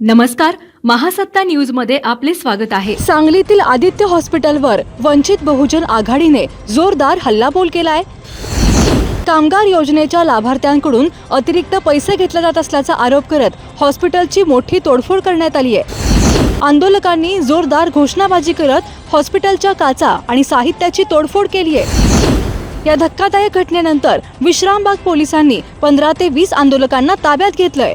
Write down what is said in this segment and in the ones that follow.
नमस्कार महासत्ता न्यूजमध्ये आपले स्वागत आहे. सांगलीतील आदित्य हॉस्पिटलवर वंचित बहुजन आघाडीने जोरदार हल्लाबोल केलाय. कामगार योजनेच्या लाभार्थ्यांकडून अतिरिक्त पैसे घेतले जात असल्याचा आरोप करत हॉस्पिटलची मोठी तोडफोड करण्यात आली आहे. आंदोलकांनी जोरदार घोषणाबाजी करत हॉस्पिटलच्या काचा आणि साहित्याची तोडफोड केली आहे. या धक्कादायक घटनेनंतर विश्रामबाग पोलिसांनी पंधरा ते वीस आंदोलकांना ताब्यात घेतलंय.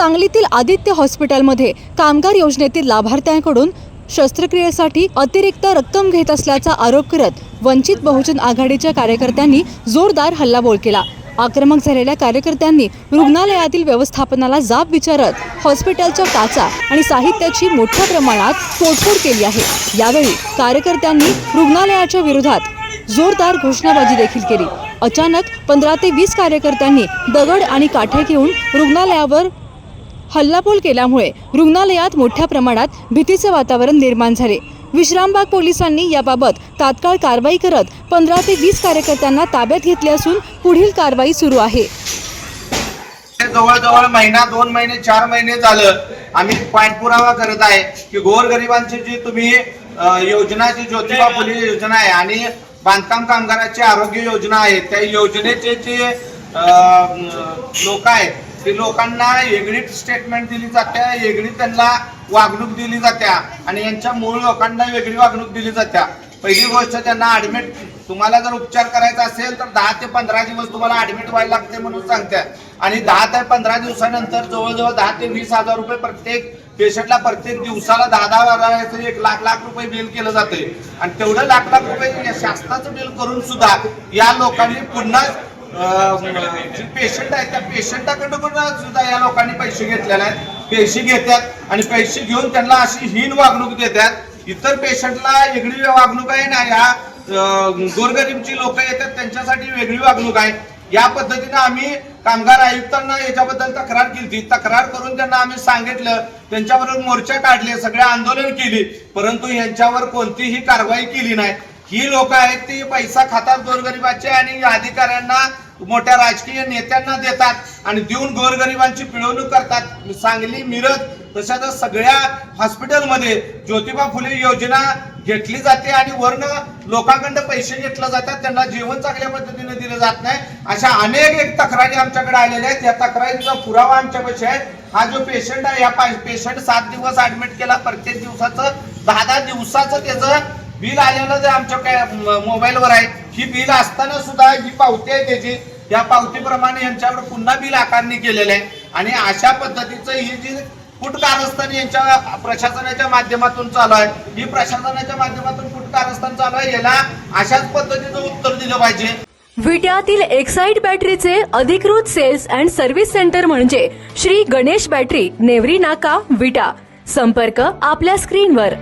सांगलीतील आदित्य हॉस्पिटलमध्ये कामगार योजनेतील लाभार्थ्यांकडून शस्त्रक्रियेसाठी अतिरिक्त रक्कम घेत असल्याचा आरोप करत वंचित बहुजन आघाडीच्या कार्यकर्त्यांनी जोरदार हल्लाबोल केला. आक्रमक झालेल्या कार्यकर्त्यांनी रुग्णालयातील व्यवस्थापनाला जाब विचारत हॉस्पिटलच्या काचा आणि साहित्याची मोठ्या प्रमाणात तोडफोड केली आहे. यावेळी कार्यकर्त्यांनी रुग्णालयाच्या विरोधात जोरदार घोषणाबाजी देखील केली. अचानक पंधरा ते वीस कार्यकर्त्यांनी दगड आणि काठे घेऊन रुग्णालयावर हल्लाबोल केल्यामुळे रुग्णालयात मोठ्या प्रमाणात भीतीचे वातावरण निर्माण झाले. विश्रामबाग पोलिसांनी याबाबत तात्काळ कारवाई करत पंधरा ते वीस कार्यकर्त्यांना ताब्यात घेतले असून पुढील कारवाई सुरू आहे. जवळजवळ महिना दोन महिने चार महिने झालं. आम्ही पाठपुरावा करत आहे की गोरगरिबांची जी तुम्ही योजना जी ज्योतिबा फुले योजना आहे आणि बांधकाम कामगाराची आरोग्य योजना आहे त्या योजनेचे जे लोक आहेत ते लोकांना वेगळी स्टेटमेंट दिली जाते वेगळी त्यांना वागणूक दिली जात्या आणि यांच्या मूळ लोकांना वेगळी वागणूक दिली जात्या. पहिली गोष्ट त्यांना ऍडमिट तुम्हाला जर उपचार करायचा असेल तर दहा ते पंधरा दिवस तुम्हाला ऍडमिट व्हायला लागते म्हणून सांगतात आणि दहा ते पंधरा दिवसानंतर जवळजवळ दहा ते वीस हजार रुपये प्रत्येक पेशंटला प्रत्येक दिवसाला दहा दहा हजार एक लाख लाख रुपये बिल केलं जाते आणि तेवढं लाख लाख रुपये शासनाचं बिल करून सुद्धा या लोकांनी पुन्हा जे पेशंट आहेत त्या पेशंटाकडून पण सुद्धा या लोकांनी पैसे घेतलेले आहेत. पैसे घेतात आणि पैसे घेऊन त्यांना अशी हीन वागणूक देतात. इतर पेशंटला वेगळी वागणूक आहे ना या गोरगरीबची लोक येतात त्यांच्यासाठी वेगळी वागणूक आहे. या पद्धतीने आम्ही कामगार आयुक्तांना याच्याबद्दल तक्रार केली तक्रार करून त्यांना आम्ही सांगितलं. त्यांच्याबरोबर मोर्चा काढले सगळे आंदोलन केली. परंतु यांच्यावर कोणतीही कारवाई केली नाही. ही लोक आहेत ती पैसा खातात गोरगरिबाचे आणि अधिकाऱ्यांना मोठ्या राजकीय नेत्यांना देतात आणि देऊन गोरगरिबांची पिळवणूक करतात. सांगली मिरज तशाच सगळ्या हॉस्पिटलमध्ये ज्योतिबा फुले योजना घेतली जाते आणि वर्ण लोकांकडे पैसे घेतले जातात. त्यांना जेवण चांगल्या पद्धतीने दिलं जात नाही. अशा अनेक एक तक्रारी आमच्याकडे आलेल्या आहेत. या तक्रारीचा पुरावा आमच्यापाशी आहे. हा जो पेशंट आहे या पेशंट सात दिवस ऍडमिट केला. प्रत्येक दिवसाचं दहा दहा दिवसाचं त्याचं बिल आलेलं जे आमच्या काय मोबाईलवर आहे ही बिल असताना सुद्धा ही पावती आहे त्याची या पावतीप्रमाणे यांच्यावर पुन्हा बिल आकारणी केलेलं आहे. आणि अशा पद्धतीचं ही जी फुटकारस्थान यांच्या प्रशासनाच्या माध्यमातून चालू आहे ही प्रशासनाच्या माध्यमातून फुटकारस्थान चालू आहे याला अशाच पद्धतीचं उत्तर दिलं पाहिजे. विट्यातील एक्साईट बॅटरीचे अधिकृत सेल्स अँड सर्व्हिस सेंटर म्हणजे श्री गणेश बॅटरी नेवरी नाका विटा. संपर्क आपल्या स्क्रीनवर.